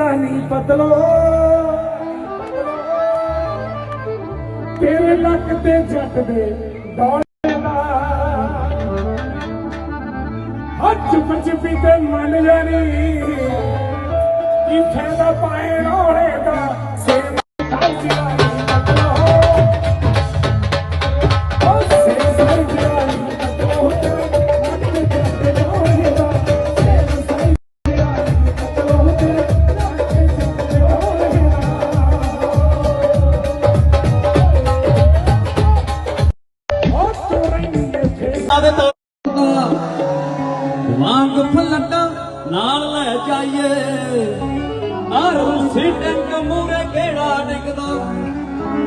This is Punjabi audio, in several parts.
ਸਾਈਜ਼ ਬਦਲੋ। ਤੇਰੇ ਲੱਕ ਤੇ ਜੱਟ ਦੇ ਡੋਲੇ ਦਾ। ਹੱਥ ਪਚ ਤੇ ਮਨ ਜਾਣੀ ਕੀ ਦਾ ਪਾਏ ਰੋੜੇ ਦਾ? ਸੇਮ ਸਾਈਜ਼ ਆ ਬਦਲੋ। ਨਾਲ ਲੈ ਜਾਈਏ ਹਰ ਮੂਰੇ ਕਿਹੜਾ ਡਿੱਗਦਾ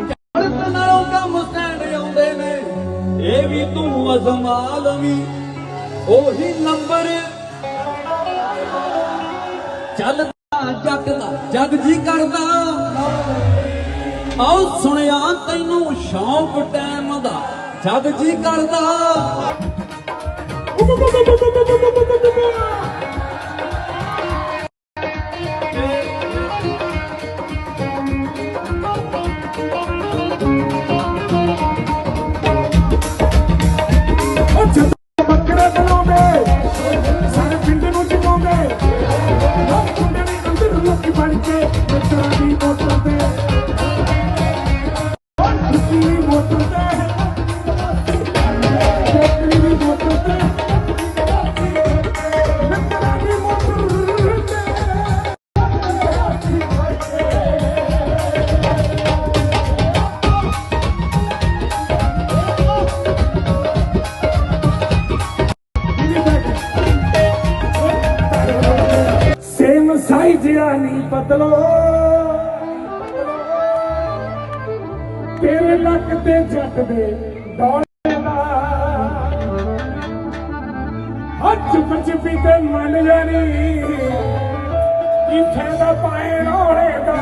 ਚੜਤ ਨਾਲੋਂ ਕੰਮ ਸਟੈਂਡ ਆਉਂਦੇ ਨੇ। ਇਹ ਵੀ ਤੂੰ ਅਜ਼ਮਾ ਲਵੀ ਉਹੀ ਨੰਬਰ। ਚੱਲਦਾ ਜੱਗ ਦਾ ਜੀ ਕਰਦਾ। ਆਓ ਸੁਣਿਆ, ਤੈਨੂੰ ਸ਼ੌਂਕ ਟਾਈਮ ਦਾ। ਜੱਗ ਜੀ ਕਰਦਾ। ਬਣ ਕੇ ਮਿੱਤਰਾਂ ਦੀ ਮੋਟਰ ਤੇ ਖੁਸ਼ੀ ਦੀ ਮੋਟਰ ਤੇ ਖੁਸ਼ੀ ਦੀ ਮੋਟਰ ਤੇ ਬਦਲੋ। ਤੇਰੇ ਲੱਕ ਤੇ ਜੱਟ ਦੇ ਡੋਲੇ ਦਾ। ਹੱਥ ਪਚ ਤੇ ਮੰਨ ਜਾਣੀ ਕੀ ਦਾ ਪਾਏ ਰੋੜੇ ਦਾ।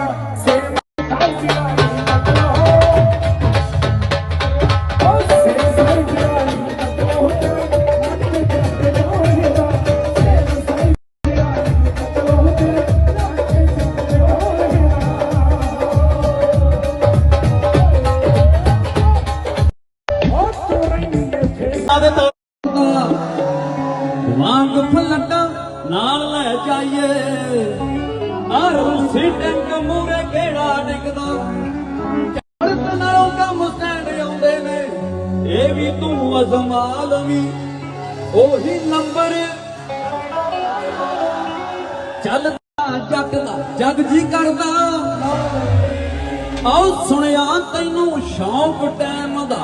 ਵਾਂਗ ਫਲਟਾ ਨਾਲ ਲੈ ਜਾਈਏ। ਹਰ ਸਿਟੰਗ ਮੂਰੇ ਕਿਹੜਾ ਡਿੱਗਦਾ? ਚੜਤ ਨਾਲੋਂ ਕੰਮ ਸਟੈਂਡ ਆਉਂਦੇ ਨੇ, ਇਹ ਵੀ ਤੂੰ ਅਜ਼ਮਾ ਲਵੀ ਉਹੀ ਨੰਬਰ ਚੱਲਦਾ ਜੱਗ ਜਗ ਜੀ ਕਰਦਾ। ਆਓ ਸੁਣਿਆ, ਤੈਨੂੰ ਸ਼ੌਂਕ ਟਾਈਮ ਦਾ।